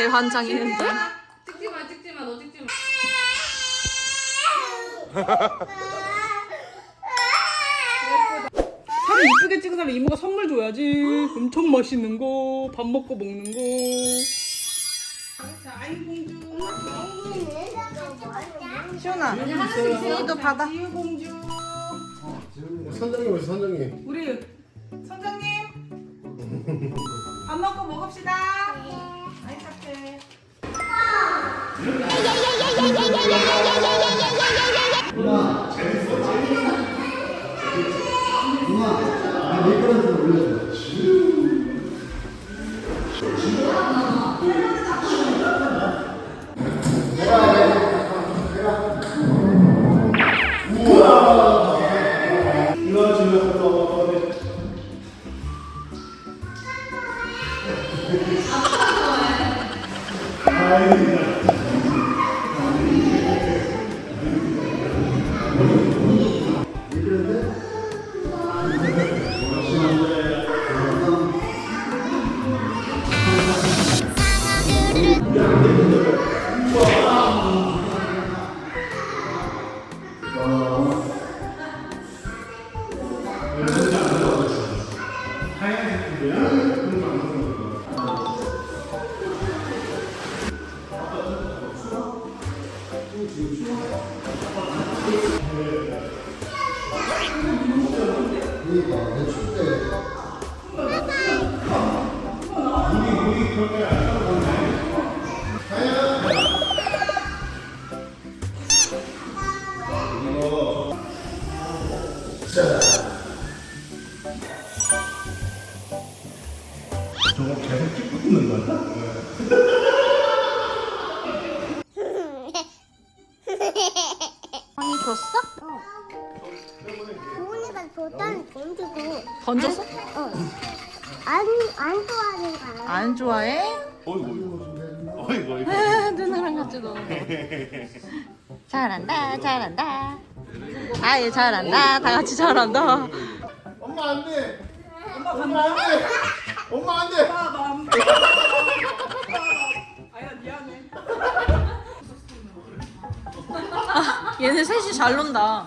대환장이는데. 찍지 마, 찍지 마, 너 찍지 마. 사진 이쁘게 찍은 사람 이모가 선물 줘야지. 엄청 맛있는 거, 밥 먹고 먹는 거. 자, 아이 공주. 시원아, 이도 받아. 지우 공주. 선장님 오시 선장님 우리 선장님. 밥 먹고 먹읍시다. 누나 Thank you. 착해. 저거 계속 찍고 있는 거야? 돈 주고 던졌어? 어. 안, 안 좋아하는 거야. 안 좋아해? 어이구 어이구 어이구 아, 누나랑 같이 노는 거. 잘한다, 잘한다. 아예 잘한다, 다 같이 잘한다. 엄마 안돼 엄마 안돼 엄마 안돼. 아야 미안해. 얘네 셋이 잘 논다.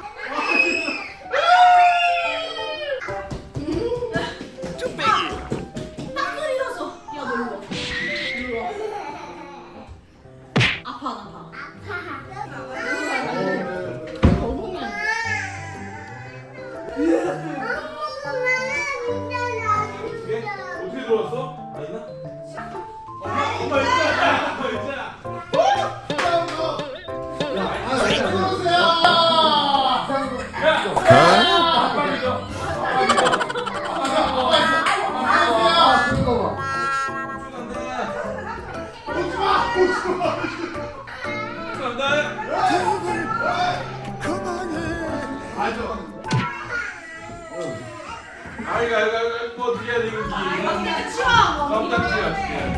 들어왔어? 아니나? 엄마 있잖아 엄마 있잖아 야! 빨리 줘. 아 이고 아이고 아이고 뭐 어떻게 해야 돼 이거 깜짝 치워 어떻게 해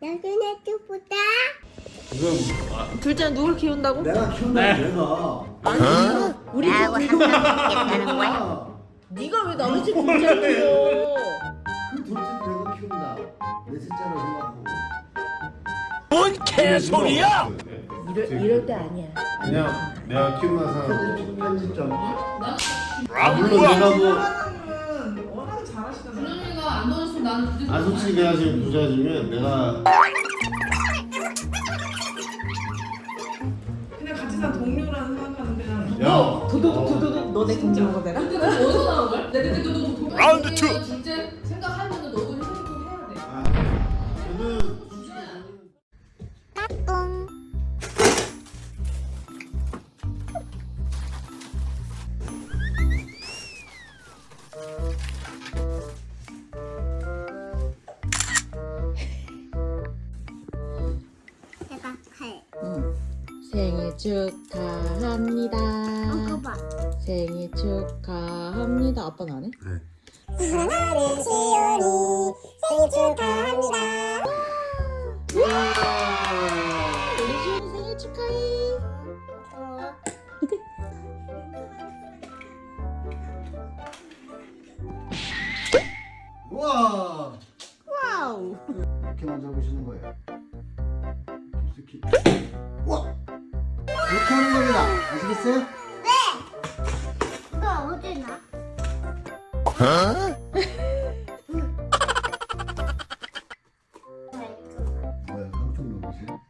나중에 쭈보다. 둘째는 누굴 키운다고? 내가 키운다 내가 우리 라고 한다는 거야? 네가 왜 남의 집 둘째를 키워? 그 둘째 내가 키운다. 내 셋째로 생각하고. 이럴, 이럴 때 아니야. 그냥 내가 키우는 사람 편집점 아 물론 내가 뭐 워낙 잘하시잖아요. 안 나는. 아 솔직히 내가 지금 부자지면 내가 그냥 같이 산 동료라는 생각하는데 야. 도도독 도도독 너내 공주가 되나? 근데 그거 어디서 나온 거야? 내가 근데 너도 라운드 2 둘째 생일 축하합니다. 봐. 생일 축하합니다. 아빠는 안 해? 사랑하는 시연이 생일 축하합니다. 우리 시연이 생일 축하해. 우와 와우. 이렇게 만져보시는 거예요 이렇게 하는 겁니다 아시겠어요? 이거 어디 나? 뭐야 깜짝 놀라세요?